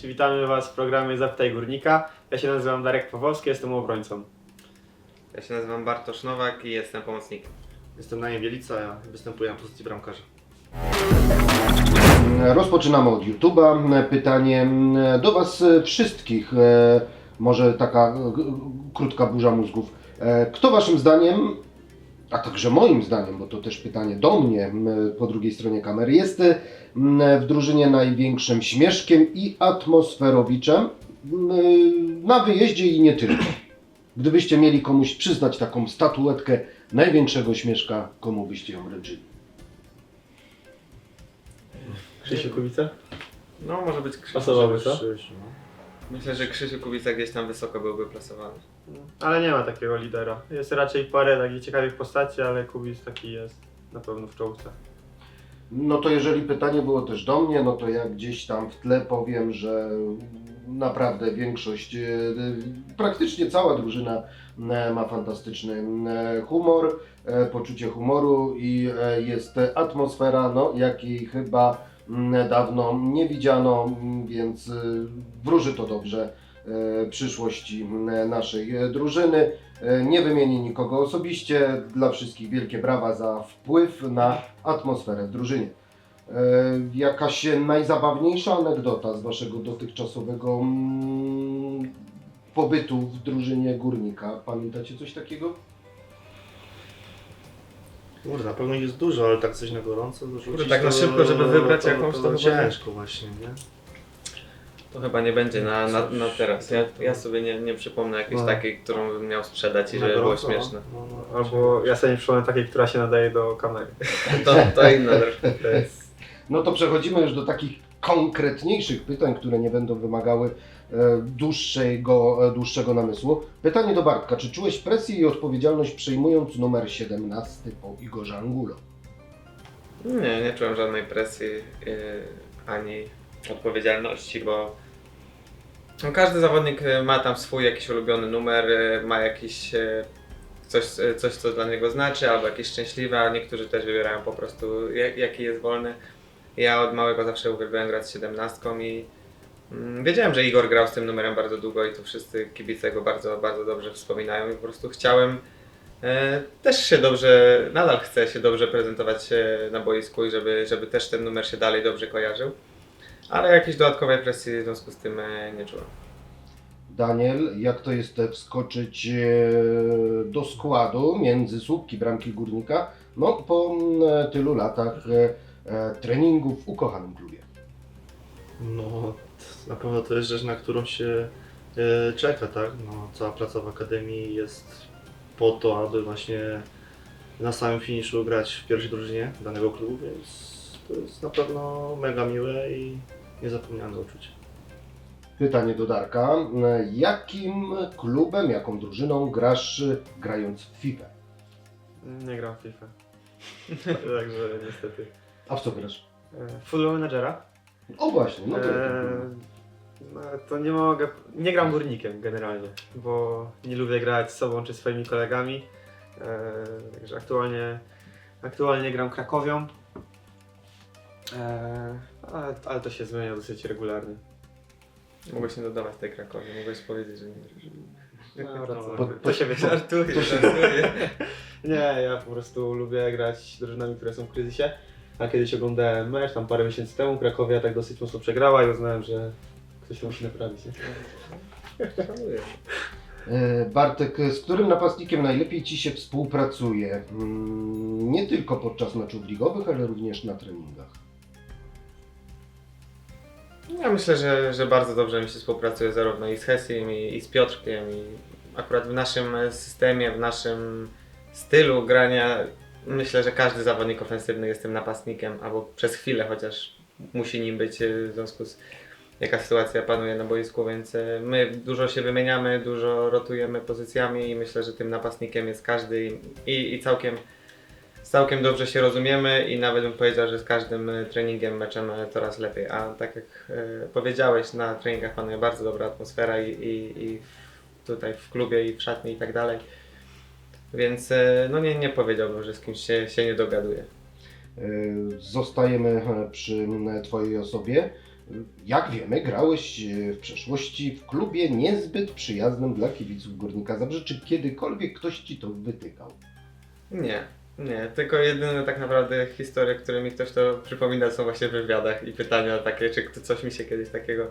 Cześć, witamy Was w programie Zapytaj Górnika. Ja się nazywam Darek Pawłowski, jestem obrońcą. Ja się nazywam Bartosz Nowak i jestem pomocnikiem. Jestem Daniel Bielica, ja występuję na pozycji bramkarza. Rozpoczynamy od YouTube'a. Pytanie do Was wszystkich. E, Może taka e, krótka burza mózgów. E, Kto Waszym zdaniem, a także moim zdaniem, bo to też pytanie do mnie po drugiej stronie kamery, jest w drużynie największym śmieszkiem i atmosferowiczem na wyjeździe i nie tylko? Gdybyście mieli komuś przyznać taką statuetkę największego śmieszka, komu byście ją wręczyli? Krzysiu Kubica? No, może być Krzysiu. To? No. Myślę, że Krzysiu Kubica gdzieś tam wysoko byłby plasowany. Ale nie ma takiego lidera. Jest raczej parę takich ciekawych postaci, ale Kubic taki jest na pewno w czołówce. No to jeżeli pytanie było też do mnie, no to ja gdzieś tam w tle powiem, że naprawdę większość, e, praktycznie cała drużyna e, ma fantastyczny e, humor, poczucie humoru i jest atmosfera, no jakiej chyba dawno nie widziano, mm, więc e, wróży to dobrze e, przyszłości mm, naszej e, drużyny. Nie wymienię nikogo osobiście. Dla wszystkich wielkie brawa za wpływ na atmosferę w drużynie. Jakaś najzabawniejsza anegdota z Waszego dotychczasowego mm, pobytu w drużynie górnika? Pamiętacie coś takiego? Kurde, na pewno jest dużo, ale tak coś na gorąco dorzucić Kurde, tak na to- szybko, żeby wybrać to, jakąś, to, to to chyba nie. ciężko właśnie, nie? To chyba nie będzie na, na, na teraz. Ja, ja sobie nie, nie przypomnę jakiejś No. takiej, którą bym miał sprzedać i żeby było gorąco, śmieszne. No, no, no, Albo ja sobie nie przypomnę takiej, która się nadaje do kamery. To, to inna rzecz. To jest... No to przechodzimy już do takich konkretniejszych pytań, które nie będą wymagały e, dłuższego, e, dłuższego namysłu. Pytanie do Bartka. Czy czułeś presję i odpowiedzialność przyjmując numer 17 po Igorze Angulo? Nie, nie czułem żadnej presji yy, ani odpowiedzialności, bo no, każdy zawodnik ma tam swój jakiś ulubiony numer, ma jakiś coś, coś, co dla niego znaczy, albo jakieś szczęśliwe, a niektórzy też wybierają po prostu jak, jaki jest wolny. Ja od małego zawsze uwielbiałem grać z 17 i mm, wiedziałem, że Igor grał z tym numerem bardzo długo i tu wszyscy kibice go bardzo, bardzo dobrze wspominają i po prostu chciałem E, Też się dobrze, nadal chcę się dobrze prezentować e, na boisku i żeby, żeby też ten numer się dalej dobrze kojarzył. Ale jakiejś dodatkowej presji w związku z tym e, nie czułem. Daniel, jak to jest wskoczyć do składu między słupki bramki górnika, no po tylu latach e, treningów w ukochanym klubie? No, na pewno to jest rzecz, na którą się e, czeka, tak? No, cała praca w Akademii jest po to, aby właśnie na samym finiszu grać w pierwszej drużynie danego klubu, więc to jest na pewno mega miłe i niezapomniane uczucie. Pytanie do Darka. E, Jakim klubem, jaką drużyną grasz e, grając w FIFA? Nie gram w FIFA. Także niestety. A w co grasz? E, Football Managera? O właśnie, no to... Eee, no, to nie mogę. Nie gram górnikiem generalnie, bo nie lubię grać z sobą czy swoimi kolegami. Eee, także aktualnie, aktualnie gram Krakowią. Eee, ale, ale to się zmienia dosyć regularnie. Mogłeś nie dodawać tej Krakowi, mogłeś powiedzieć, że nie. No, to, Po- to się żartuję. Nie, ja po prostu lubię grać z drużynami, które są w kryzysie. A kiedyś oglądałem mecz tam parę miesięcy temu, Krakowia tak dosyć mocno przegrała i uznałem, że ktoś się musi naprawić. Nie? E, Bartek, z którym napastnikiem najlepiej Ci się współpracuje? Mm, Nie tylko podczas meczów ligowych, ale również na treningach. Ja myślę, że, że bardzo dobrze mi się współpracuje zarówno i z Hesiem, i, i z Piotrkiem. I akurat w naszym systemie, w naszym stylu grania, myślę, że każdy zawodnik ofensywny jest tym napastnikiem, albo przez chwilę chociaż musi nim być e, w związku z jaka sytuacja panuje na boisku, więc e, my dużo się wymieniamy, dużo rotujemy pozycjami i myślę, że tym napastnikiem jest każdy i, i, całkiem całkiem dobrze się rozumiemy i nawet bym powiedział, że z każdym e, treningiem, meczem coraz lepiej. A tak jak powiedziałeś, na treningach panuje bardzo dobra atmosfera i, i, i tutaj w klubie i w szatni i tak dalej. Więc e, no nie, nie powiedziałbym, że z kimś się, się nie dogaduję. E, Zostajemy e, przy m, Twojej osobie. Jak wiemy, grałeś e, w przeszłości w klubie niezbyt przyjaznym dla kibiców Górnika Zabrze. Czy kiedykolwiek ktoś Ci to wytykał? Nie, nie, tylko jedyne tak naprawdę historie, które mi ktoś to przypomina są właśnie w wywiadach i pytania takie, czy kto- coś mi się kiedyś takiego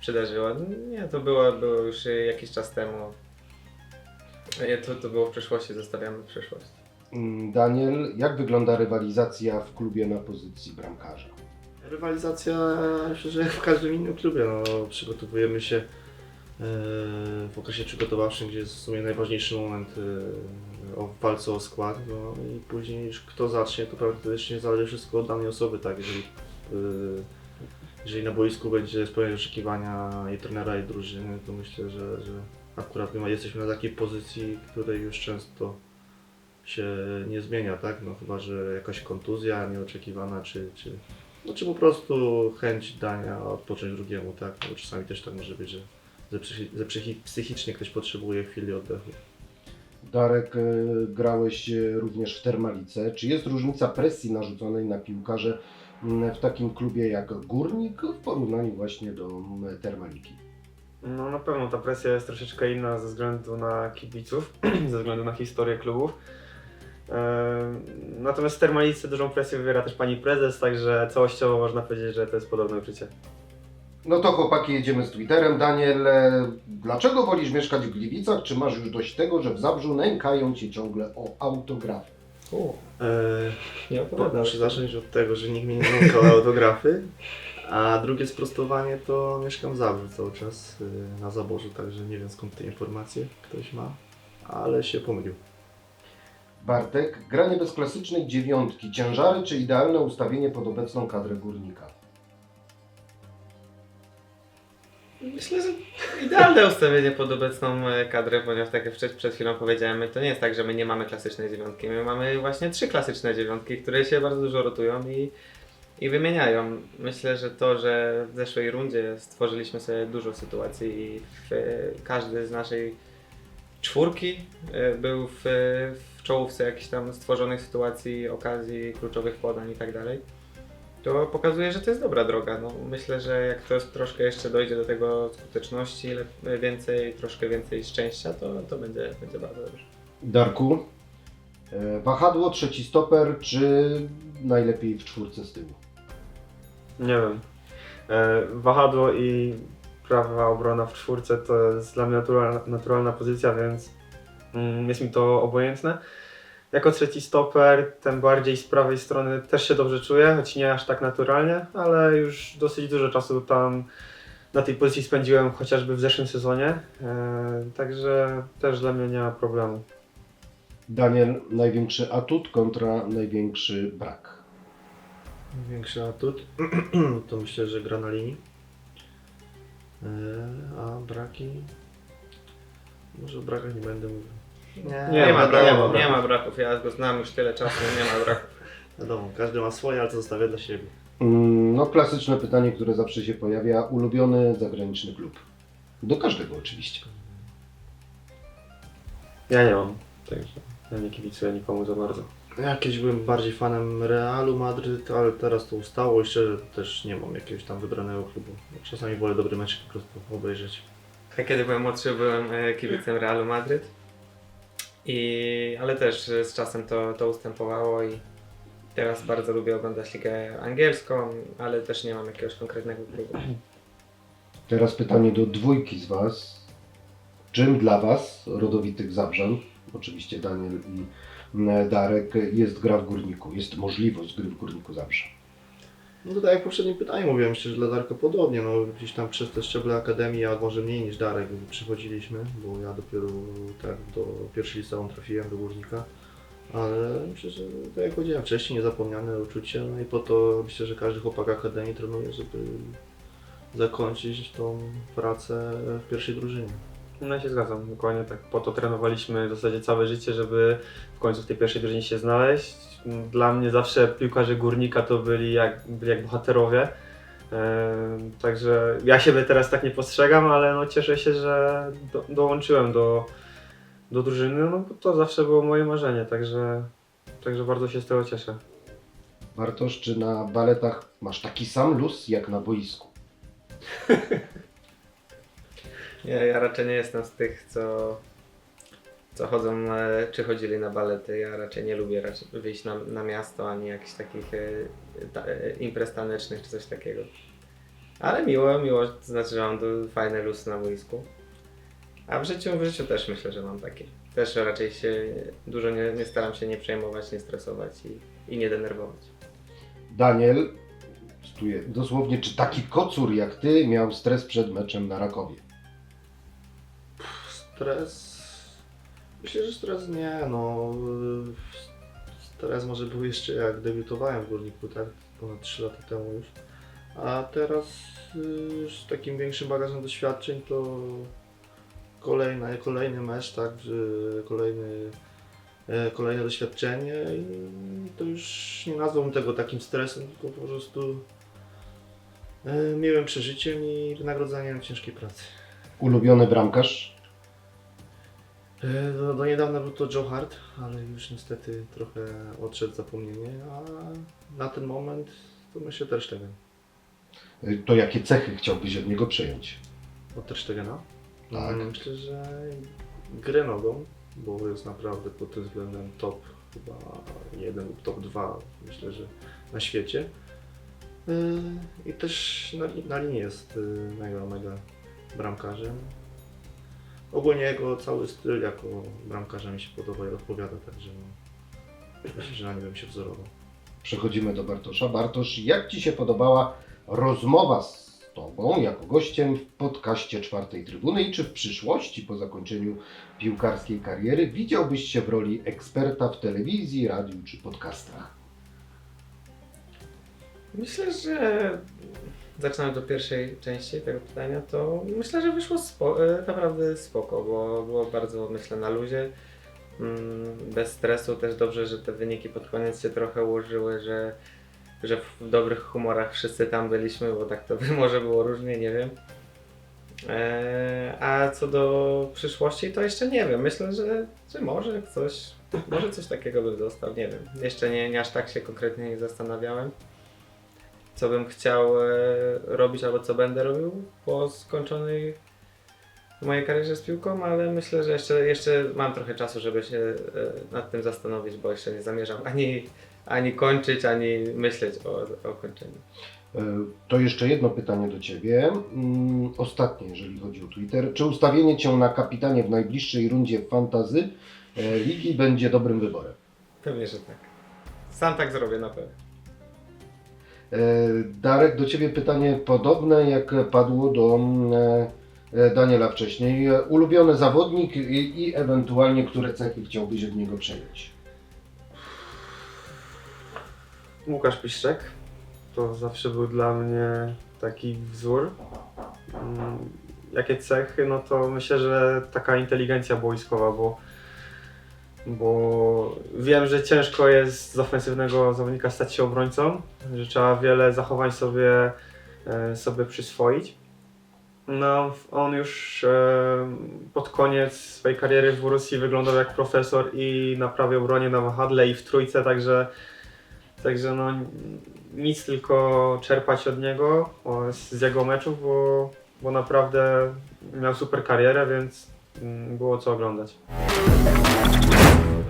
przydarzyło. Nie, to było, było już jakiś czas temu. Nie, to, to było w przeszłości, zostawiamy w przeszłości. Mm, Daniel, jak wygląda rywalizacja w klubie na pozycji bramkarza? Rywalizacja, myślę, że jak w każdym innym klubie, no, przygotowujemy się e, w okresie przygotowawczym, gdzie jest w sumie najważniejszy moment e, o w walce o skład, no i później już kto zacznie, to praktycznie zależy wszystko od danej osoby, tak, jeżeli, e, jeżeli na boisku będzie spełniać oczekiwania i trenera i drużyny, to myślę, że, że akurat my jesteśmy na takiej pozycji, której już często się nie zmienia, tak, no chyba, że jakaś kontuzja nieoczekiwana, czy, czy no czy po prostu chęć dania odpocząć drugiemu, tak? No, bo czasami też tak może być, że, że, psychi, że psychi, psychicznie ktoś potrzebuje chwili oddechu. Darek, e, grałeś e, również w Termalice. Czy jest różnica presji narzuconej na piłkarze w takim klubie jak Górnik w porównaniu właśnie do Termaliki? No na pewno ta presja jest troszeczkę inna ze względu na kibiców, ze względu na historię klubów. Ehm, Natomiast w Termalice dużą presję wywiera też pani prezes, także całościowo można powiedzieć, że to jest podobne uczucie. No to chłopaki, jedziemy z Twitterem. Daniel, e, dlaczego wolisz mieszkać w Gliwicach? Czy masz już dość tego, że w Zabrzu nękają Cię ciągle o autografy? Eee, Nie po- muszę zacząć od tego, że nikt mnie nie nękał o autografy, a drugie sprostowanie to mieszkam w Zabrzu cały czas y, na Zaborzu, także nie wiem skąd te informacje ktoś ma, ale się pomylił. Bartek, granie bez klasycznej dziewiątki, ciężary czy idealne ustawienie pod obecną kadrę Górnika? Myślę, że idealne ustawienie pod obecną e, kadrę, ponieważ tak jak przed, przed chwilą powiedziałem, my to nie jest tak, że my nie mamy klasycznej dziewiątki. My mamy właśnie trzy klasyczne dziewiątki, które się bardzo dużo rotują i, i wymieniają. Myślę, że to, że w zeszłej rundzie stworzyliśmy sobie dużo sytuacji i w, każdy z naszej czwórki e, był w, w czołówce jakichś tam stworzonych sytuacji, okazji, kluczowych podań i tak dalej to pokazuje, że to jest dobra droga. No, myślę, że jak to troszkę jeszcze dojdzie do tego skuteczności, więcej, troszkę więcej szczęścia, to, to będzie, będzie bardzo dobrze. Darku, e, wahadło, trzeci stoper, czy najlepiej w czwórce z tyłu? Nie wiem. E, Wahadło i prawa obrona w czwórce to jest dla mnie naturalna, naturalna pozycja, więc mm, jest mi to obojętne. Jako trzeci stoper, tym bardziej z prawej strony też się dobrze czuję, choć nie aż tak naturalnie, ale już dosyć dużo czasu tam na tej pozycji spędziłem, chociażby w zeszłym sezonie, e, także też dla mnie nie ma problemu. Daniel, największy atut kontra największy brak. Największy atut to myślę, że gra na linii. Eee, a braki? Może o brakach nie będę mówił. Nie, Nie ma ma, bra- nie ma braków, braków. nie ma braków. Ja go znam już tyle czasu, nie ma braków. Wiadomo, każdy ma swoje, ale to zostawię dla siebie. Mm, No, klasyczne pytanie, które zawsze się pojawia. Ulubiony zagraniczny klub? Do każdego oczywiście. Ja nie mam, także ja nie kibicuję nikomu za bardzo. Ja kiedyś byłem bardziej fanem Realu Madryt, ale teraz to ustało i szczerze też nie mam jakiegoś tam wybranego klubu. Czasami wolę dobry mecz po prostu obejrzeć. Ja kiedy byłem młodszy, byłem e, kibicem Realu Madryt. I, ale też e, z czasem to, to ustępowało i teraz bardzo lubię oglądać ligę angielską, ale też nie mam jakiegoś konkretnego klubu. Teraz pytanie do dwójki z Was. Czym dla Was, rodowitych Zabrzan, oczywiście Daniel i Darek, jest gra w Górniku? Jest możliwość gry w Górniku Zabrze? No to tak jak w poprzednim pytaniu mówiłem, myślę, że dla Darka podobnie, no gdzieś tam przez te szczeble akademii, a może mniej niż Darek przychodziliśmy, bo ja dopiero tak do pierwszej liceum trafiłem do Górnika, ale myślę, że tak jak powiedziałem wcześniej, niezapomniane uczucie, no i po to myślę, że każdy chłopak akademii trenuje, żeby zakończyć tą pracę w pierwszej drużynie. No ja się zgadzam, dokładnie tak. Po to trenowaliśmy w zasadzie całe życie, żeby w końcu w tej pierwszej drużynie się znaleźć. Dla mnie zawsze piłkarze górnika to byli jak, byli jak bohaterowie. Ehm, Także ja siebie teraz tak nie postrzegam, ale no cieszę się, że do, dołączyłem do, do drużyny, no bo to zawsze było moje marzenie, także, także bardzo się z tego cieszę. Bartosz, czy na baletach masz taki sam luz jak na boisku? Nie, ja raczej nie jestem z tych, co, co chodzą, czy chodzili na balety. Ja raczej nie lubię raczej wyjść na, na miasto, ani jakichś takich e, ta, e, imprez tanecznych, czy coś takiego. Ale miło, miło, to znaczy, że mam tu fajny luz na boisku. A w życiu, w życiu też myślę, że mam taki. Też raczej się dużo nie, nie staram się nie przejmować, nie stresować i, i nie denerwować. Daniel, cytuję, dosłownie, czy taki kocur jak ty miał stres przed meczem na Rakowie? Stres. Myślę, że stres nie, no. y, Stres może był jeszcze jak debiutowałem w górniku, tak? Ponad 3 lata temu już. A teraz y, już z takim większym bagażem doświadczeń to kolejny, kolejny mecz, tak? Kolejny, e, kolejne doświadczenie i to już nie nazwałbym tego takim stresem, tylko po prostu e, miłym przeżyciem i wynagrodzeniem ciężkiej pracy. Ulubiony bramkarz? E, Do, do niedawna był to Joe Hart, ale już niestety trochę odszedł zapomnienie, a na ten moment to myślę Ter Stegen. Y, To jakie cechy chciałbyś od niego przejąć? Od Ter Stegena? Tak. Mm, Myślę, że grę nogą, bo jest naprawdę pod tym względem top chyba jeden lub top dwa, myślę, że na świecie. Y, I też na, na linii jest mega, mega bramkarzem. Ogólnie jego cały styl jako bramkarza mi się podoba i odpowiada, także no, myślę, że na nim bym się wzorował. Przechodzimy do Bartosza. Bartosz, jak Ci się podobała rozmowa z Tobą jako gościem w podcaście Czwartej Trybuny i czy w przyszłości po zakończeniu piłkarskiej kariery widziałbyś się w roli eksperta w telewizji, radiu czy podcastach? Myślę, że zaczynając do pierwszej części tego pytania, to myślę, że wyszło spo, e, naprawdę spoko, bo było bardzo, myślę, na luzie. Mm, Bez stresu też dobrze, że te wyniki pod koniec się trochę ułożyły, że, że w dobrych humorach wszyscy tam byliśmy, bo tak to by może było różnie, nie wiem. E, A co do przyszłości, to jeszcze nie wiem. Myślę, że, że może coś, może coś takiego bym dostał, nie wiem. Jeszcze nie, nie aż tak się konkretnie nie zastanawiałem co bym chciał e, robić albo co będę robił po skończonej mojej karierze z piłką, ale myślę, że jeszcze, jeszcze mam trochę czasu, żeby się e, nad tym zastanowić, bo jeszcze nie zamierzam ani, ani kończyć, ani myśleć o, o kończeniu. E, To jeszcze jedno pytanie do Ciebie. Mm, Ostatnie, jeżeli chodzi o Twitter. Czy ustawienie Cię na kapitanie w najbliższej rundzie fantazy ligi będzie dobrym wyborem? Pewnie, że tak. Sam tak zrobię na pewno. E, Darek, do Ciebie pytanie podobne jak padło do mm, e, Daniela wcześniej. E, Ulubiony zawodnik i, i ewentualnie które cechy chciałbyś od niego przejąć? Łukasz Piszczek to zawsze był dla mnie taki wzór. Mm, Jakie cechy? No to myślę, że taka inteligencja boiskowa, bo, bo wiem, że ciężko jest z ofensywnego zawodnika stać się obrońcą, że trzeba wiele zachowań sobie, e, sobie przyswoić. No, on już e, pod koniec swojej kariery w Rosji wyglądał jak profesor i naprawiał bronię na wahadle i w trójce, także Także no nic tylko czerpać od niego, z jego meczów, bo, bo naprawdę miał super karierę, więc mm, było co oglądać.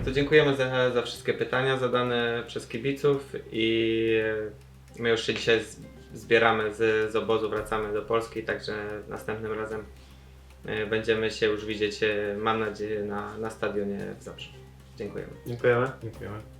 To dziękujemy za, za wszystkie pytania zadane przez kibiców i my już się dzisiaj z- zbieramy z, z obozu, wracamy do Polski, także następnym razem e, będziemy się już widzieć, e, mam nadzieję, na, na stadionie w Zabrzu. Dziękujemy. Dziękujemy. Dziękujemy.